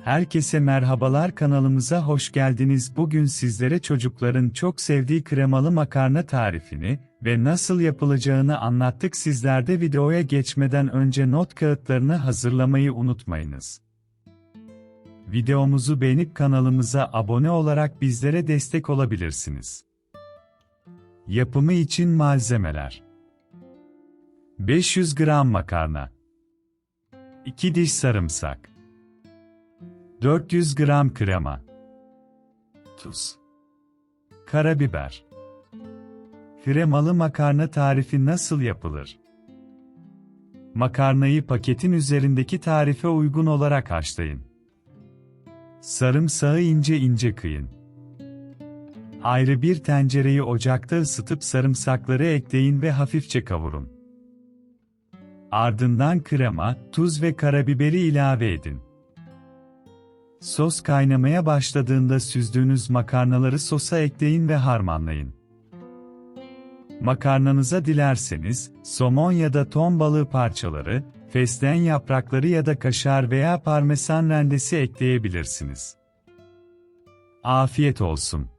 Herkese merhabalar kanalımıza hoş geldiniz. Bugün sizlere çocukların çok sevdiği kremalı makarna tarifini ve nasıl yapılacağını anlattık. Sizler de videoya geçmeden önce not kağıtlarını hazırlamayı unutmayınız. Videomuzu beğenip kanalımıza abone olarak bizlere destek olabilirsiniz. Yapımı için malzemeler 500 gram makarna 2 diş sarımsak 400 gram krema Tuz Karabiber Kremalı makarna tarifi nasıl yapılır? Makarnayı paketin üzerindeki tarife uygun olarak haşlayın. Sarımsağı ince ince kıyın. Ayrı bir tencereyi ocakta ısıtıp sarımsakları ekleyin ve hafifçe kavurun. Ardından krema, tuz ve karabiberi ilave edin. Sos kaynamaya başladığında süzdüğünüz makarnaları sosa ekleyin ve harmanlayın. Makarnanıza dilerseniz, somon ya da ton balığı parçaları, fesleğen yaprakları ya da kaşar veya parmesan rendesi ekleyebilirsiniz. Afiyet olsun.